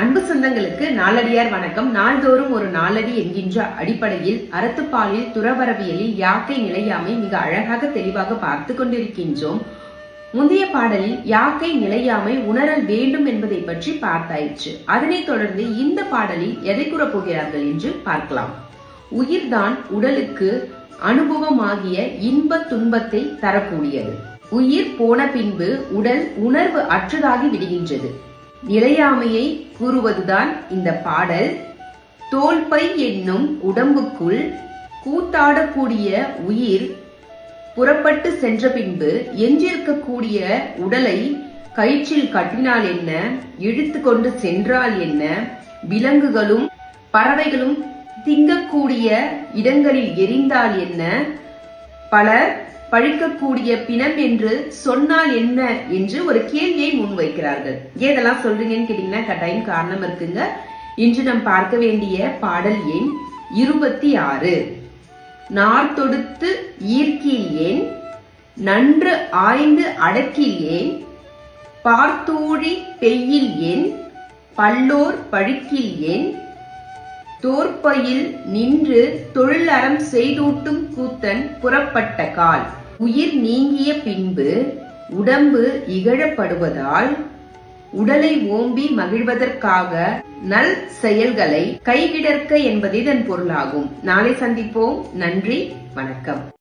அன்பு சொந்தங்களுக்கு நாளடியார் வணக்கம். நாள்தோறும் ஒரு நாளடி என்கின்ற அடிப்படையில் அறத்துப்பாலில் துறவரவியலில் யாக்கை நிலையாமை மிக அழகாக தெளிவாக பார்த்து கொண்டிருக்கின்றோம். முந்தைய பாடலில் யாக்கை நிலையாமை உணரல் வேண்டும் என்பதை பற்றி பார்த்தாயிற்று. அதனைத் தொடர்ந்து இந்த பாடலில் எதை கூறப்போகிறார்கள் என்று பார்க்கலாம். உயிர்தான் உடலுக்கு அனுபவமாகிய இன்ப துன்பத்தை தரக்கூடியது. உயிர் போன பின்பு உடல் உணர்வு அற்றதாகி விடுகின்றது. நிலையாமையை கூறுவதுதான் இந்த பாடல். தோல்பை என்னும் உடம்புக்குள் கூத்தாடக்கூடிய உயிர் புறப்பட்டு சென்ற பின்பு எஞ்சிருக்கக்கூடிய உடலை கயிற்றில் கட்டினால் என்ன? இழுத்து கொண்டு சென்றால் என்ன? விலங்குகளும் பறவைகளும் திங்கக்கூடிய இடங்களில் எரிந்தால் என்ன? பலர் பழிக்கக்கூடிய பிணம் என்று சொன்னால் என்ன என்று ஒரு கேள்வியை முன்வைக்கிறார்கள். ஏதெல்லாம் சொல்றீங்கன்னு கேட்டீங்கன்னா கட்டாயம் காரணம் இருக்குங்க. இன்று நாம் பார்க்க வேண்டிய பாடல் எண் இருபத்தி ஆறு. நார்த்தொடுத்து ஈர்க்கில் ஏன் நன்று ஆய்ந்து அடக்கில் ஏன் பார்த்தூழி பெய்யில் ஏன் பல்லோர் பழுக்கில் ஏன் தோற்பையில் நின்று தொழிலறம் செய்தூட்டும் கூத்தன் புறப்பட்ட கால். உயிர் நீங்கிய பின்பு உடம்பு இகழப்படுவதால் உடலை ஓம்பி மகிழ்வதற்காக நல் செயல்களை கைவிடற்க என்பது இதன் பொருளாகும். நாளை சந்திப்போம். நன்றி. வணக்கம்.